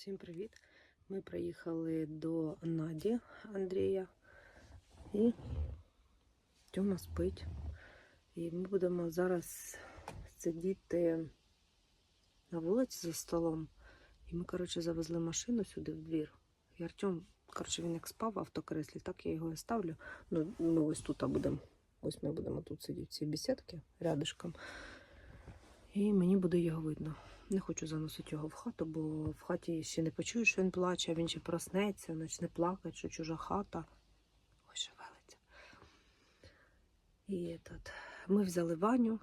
Всім привіт! Ми приїхали до Наді Андрія і Тьома спить. І ми будемо зараз сидіти на вулиці за столом. І ми, коротше, завезли машину сюди в двір. І Артем, коротше, він як спав в автокреслі, так я його і ставлю. Ну, ми ось тут будемо. Ось ми будемо тут сидіти в цій рядышком. І мені буде його видно. Не хочу заносити його в хату, бо в хаті ще не почую, що він плаче, а він ще проснеться, почне плакати, що чужа хата. Ой, шевелиться. І этот, ми взяли Ваню,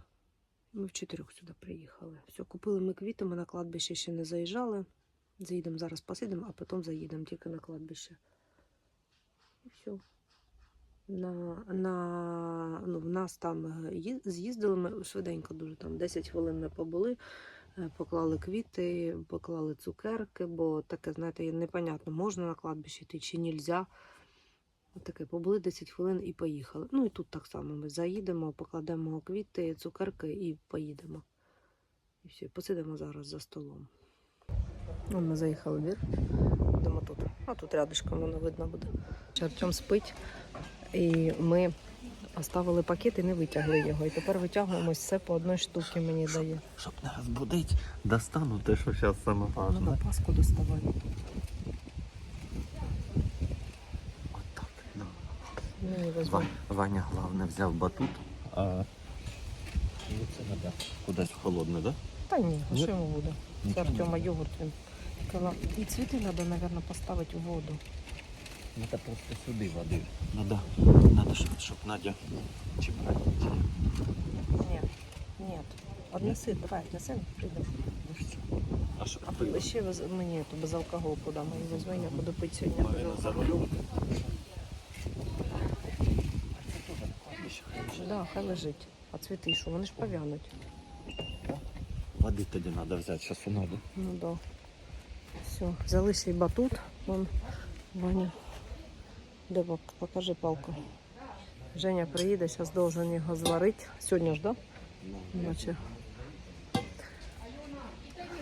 ми в чотирьох сюди приїхали. Все, купили ми квіти, ми на кладбище ще не заїжджали. Заїдемо зараз посидимо, а потім заїдемо тільки на кладбище. І все. На, на, ну, в нас там е, з'їздили ми швиденько дуже, там 10 хвилин ми побули. Е, Поклали квіти, поклали цукерки, бо таке, знаєте, непонятно, можна на кладбище йти чи нельзя. Таке, побули 10 хвилин і поїхали. Ну і тут так само ми заїдемо, покладемо квіти, цукерки і поїдемо. І все, посидимо зараз за столом. Ну, ми заїхали в двір. Будемо тут. А тут рядышком воно видно буде. Артем спить, і ми оставили пакет і не витягли його. І тепер витягуємо все по одній штуці мені дає. Щоб не розбудить, достану те, що зараз саме Ну важне. да, паску доставай. Отак. Да. Мені везуть. Ваня, головне, взяв батут, а і це треба кудись в холодне, да? Та ні, а що йому буде? Це Артема йогурт він. І цвіти треба, мабуть, поставити у воду. Треба просто сюди води. Надо, надо, щоб, щоб Надя чіпати. Ні, ні. Однеси, давай, однеси, прийдемо. А що А пиво? ще вез... мені то безалкоголку дам, і візьму, я буду пити сьогодні на безалкоголку. Да, хай лежить. А цвіти що? Вони ж пов'януть. Води тоді треба взяти, зараз надо. Ну да. Все, свій батут. Вон, Ваня. Де пок- покажи палку. Женя приїде, зараз должен його зварити. Сьогодні ж, да? Наче.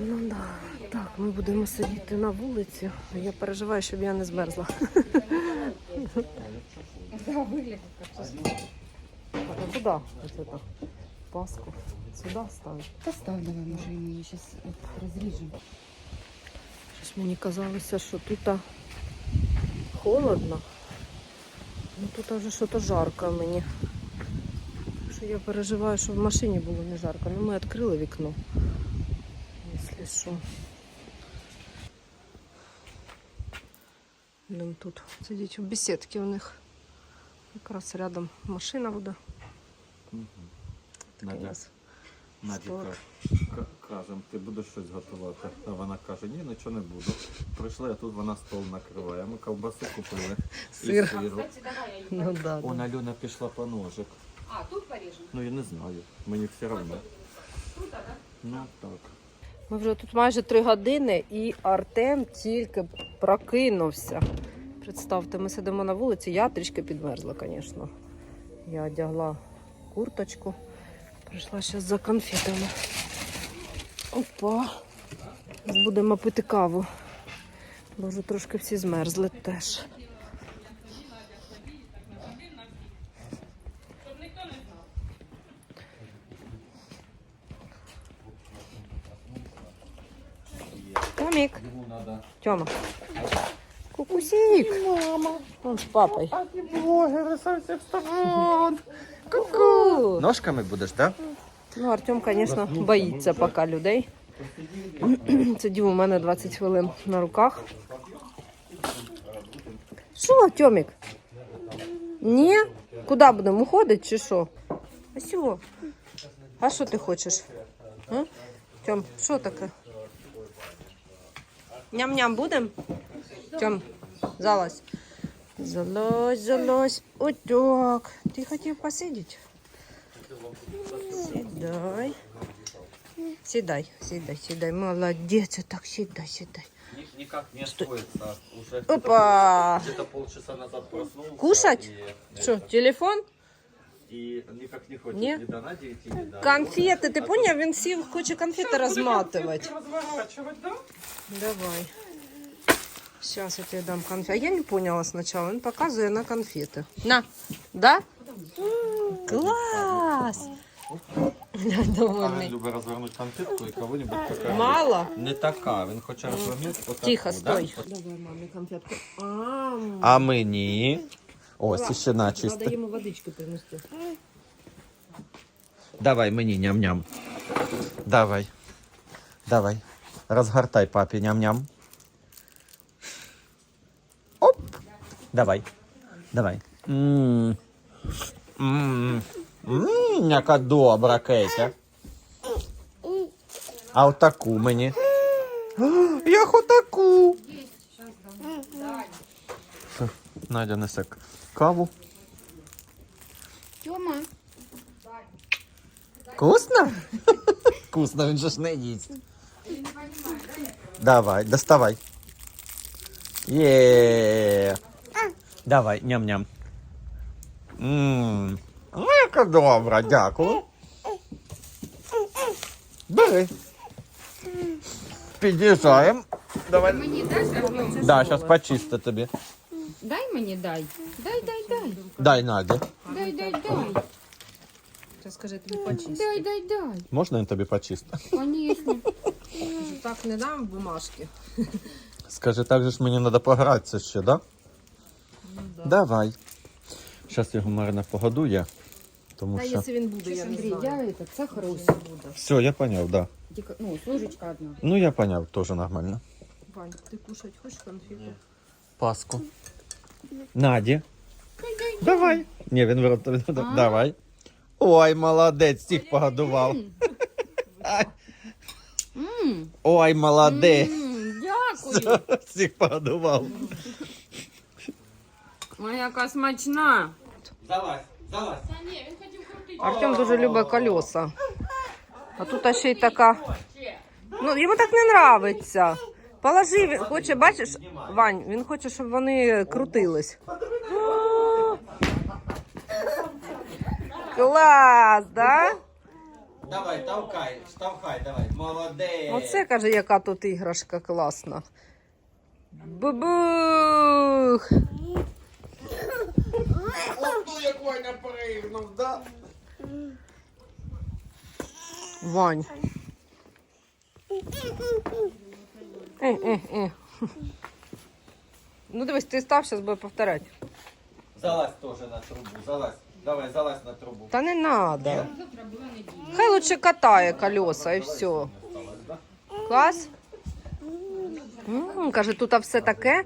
Ну да. Так, ми будемо сидіти на вулиці. Я переживаю, щоб я не змерзла. Да, выглядит как А куди? Ось это? Паску. Сюди ставити. Поставь давай, може, мы ее сейчас разрежем. Щось мені казалося, що тут а, холодно. Ну тут вже щось жарко мені. Що я переживаю, що в машині було не жарко. Ну ми відкрили вікно. Якщо що. Будемо тут сидіти в бесідці у них. Якраз рядом машина буде. Такий у Надя, Надя столик. ка- кажем, ти будеш щось готувати. А вона каже, ні, нічого не буду. Прийшли, а тут вона стол накриває. Ми ковбасу купили. Сир. І сиру. Ну да, Он да. Альона пішла по ножик. А, тут порежем? Ну я не знаю. Мені все одно. Ну так. Ми вже тут майже три години, і Артем тільки прокинувся. Представте, ми сидимо на вулиці, я трішки підмерзла, звісно. Я одягла курточку. Прийшла зараз за конфетами. Опа. Будемо пити каву. Бо вже трошки всі змерзли теж. Томік. Тёма. Кукусик. Мама. Он с папой. Блогери со всіх сторон. Ку-ку. Ножками будеш, так? Ну, Артем, звісно, боїться поки людей. Сидів у мене 20 хвилин на руках. Що, Тьомік? Ні? Куди будемо уходити чи що? А що? А що ти хочеш? А? Тьом, що таке? Ням-ням будем? Тьом, залазь. Залазь, залазь. Отак. Ти хотів посидіти? Сідай. Сідай, сідай, сідай. Молодець, так сідай, сідай. Никак не освоится. Уже Опа! где-то полчаса назад проснулся. Кушать? И, Що, телефон? и никак не хочет Не? ни до Нади идти, ни до... Конфети, ти поняв? Він сів, хоче конфети розматувати. Разворачивать, да? Давай. Сейчас я тебе дам конфеты. А я не поняла сначала. Он показывает на конфеты. На. Да? М, А довольний. він любить розвернути конфетку і кого-нибудь така. Мало? Не така, він хоче розвернути отаку. Тихо, да? стой. Давай мамі конфетку. А, А мені. Ось ще начисто. йому водички принести. Давай мені ням-ням. Давай. Давай. Розгортай папі ням-ням. Оп. Давай. Давай. Мм. Мм. Мм, яка добра Кетя. А отаку мені. А, Я отаку. Все, Надя несе каву. Тёма. Вкусно? Вкусно, він же ж не їсть. Давай, доставай. Є. Давай, ням-ням. Мм. Ну, яка добра, дякую. Бери. Під'їжджаємо. Давай. Мені даш, Артем? Да, зараз почисти тобі. Дай мені дай. Дай, дай, дай. Дай Наді. Дай, дай, дай. Сейчас скажи, тобі почисти. Дай, дай, дай. Можна я тобі почисти? Конечно. Так не дам бумажки. Скажи, так же ж мені треба погратися ще, да? Ну, да. Давай. Зараз його Марина погодує. Тому Та що. якщо він буде, я не Андрей, знаю. я этот сахар буде. Все, я поняв, да. Дико- Ну, ложечка одна. Ну, я поняв, теж нормально. Вань, ти кушать хочеш конфету? Паску. Наді. Давай. Ні, він в рот. Давай. Ой, молодець, всіх погодував. Ай, Ой, молодець. Дякую. Всіх погодував. Ой, яка смачна. Залазь, залазь. Артем дуже любить колеса. А тут ще й така. Ну, йому так не нравиться. Положи, він хоче, бачиш, Вань, він хоче, щоб вони крутились. Клас, да? Давай, толкай, штовхай, давай. Молодець. Оце каже, яка тут іграшка класна. Бубух! Ну, як Ваня переігнув, да? Вань. Е, е, е. Ну дивись, ти став, зараз буде повторяти. Залазь теж на трубу, залазь. Давай, залазь на трубу. Та не надо. Хай лучше катає колеса і все. Клас? М, Каже, тут все таке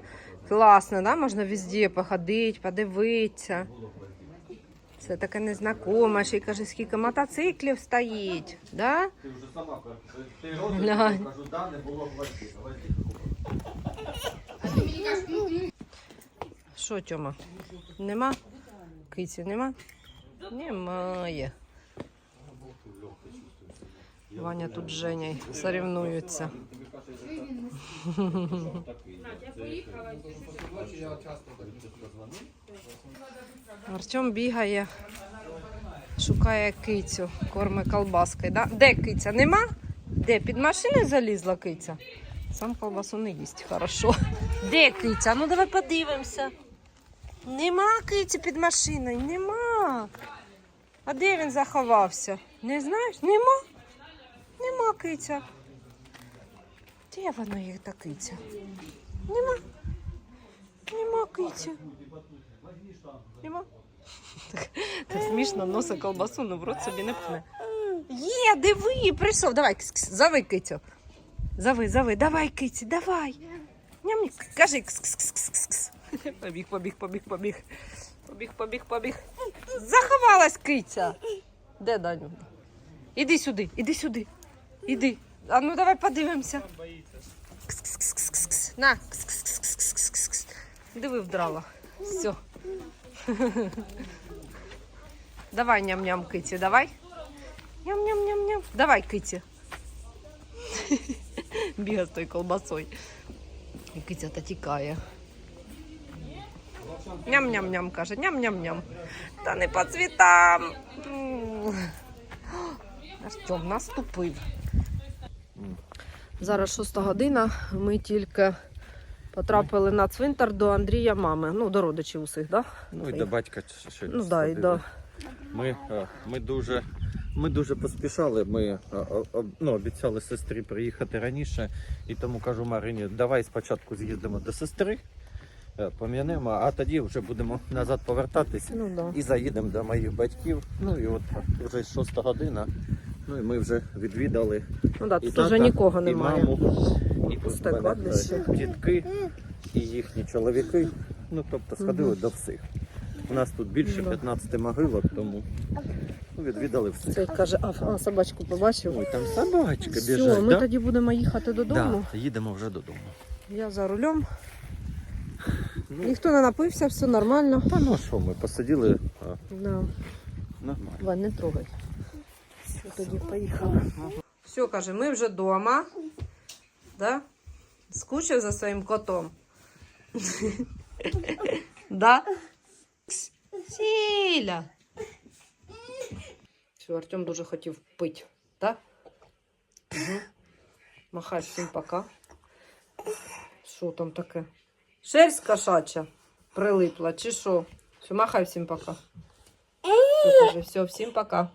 класне, да? можна везде походити, подивитися. Все таке незнакоме. Ще й каже, скільки мотоциклів стоїть. Да? Ти вже сама кажеш. Ти розумієш, кажу, да, не було. Гвоздів. Що, Тьома? Нема? Киці нема? Немає. Ваня тут з Женєю соревнуються. Артем бігає, шукає кицю, корми колбаскою. Да? Де киця? Нема? Де? Під машиною залізла киця? Сам колбасу не їсть, хорошо. Де киця? Ну давай подивимося. Нема киці під машиною, нема. А де він заховався? Не знаєш? Нема. Нема киця. Де вона є та киця? Нема. Нема киця. Нема. Так, так смішно носа колбасу, ну в рот собі не пхне. Є, диви, прийшов. Давай, кс-кс, зови кицю. Зови, зови, давай, киці, давай. Ням, кажи кс-кс-кс-кс-кс. Побіг, побіг, побіг, побіг. Побіг, побіг, побіг. Заховалась киця. Де Даню? Іди сюди, іди сюди. Іди. А ну давай подивимося. Кс-кс-кс-кс-кс. На. Кс-кс-кс-кс-кс-кс. Диви вдрала. Все. Давай ням-ням, киці, давай. Ням-ням-ням-ням. Давай, киці. Біга з тою колбасою. І киця та тікає. Ням-ням-ням, каже, ням-ням-ням. Та не по цвітам. Артем наступив. Зараз шоста година. Ми тільки Потрапили на цвинтар до Андрія мами. Ну, до родичів усіх, так? Да? Ну і до батька ще Ну, да, і до... Ми, е, ми, дуже, ми дуже поспішали. Ми е, ну, обіцяли сестрі приїхати раніше. І тому кажу Марині, давай спочатку з'їздимо до сестри, е, пом'янемо, а тоді вже будемо назад повертатися. Ну, да. І заїдемо до моїх батьків. Ну і от вже шоста година. Ну і ми вже відвідали Ну, да, і тут тата, вже нікого і немає. маму, і Пусте в мене, кладбище. е, дітки, і їхні чоловіки. Ну тобто сходили до всіх. У нас тут більше Да. 15 могилок, тому ну, відвідали всіх. Цей каже, а, а собачку побачив. Ой, там собачка Все, біжить. ми да? тоді будемо їхати додому. Да, їдемо вже додому. Я за рулем. Ну. Ніхто не напився, все нормально. Та ну що, ми посиділи а, Да. нормально. Вань, не трогай. Все, тоді поїхали. Все, каже, ми вже вдома. Да? Скучив за своїм котом. да? Сіля. Все, Артем дуже хотів пити. Да? Угу. Махай всім пока. Що там таке? Шерсть кошача прилипла, чи що? Все, махай всім пока. Все, каже, все, всім пока.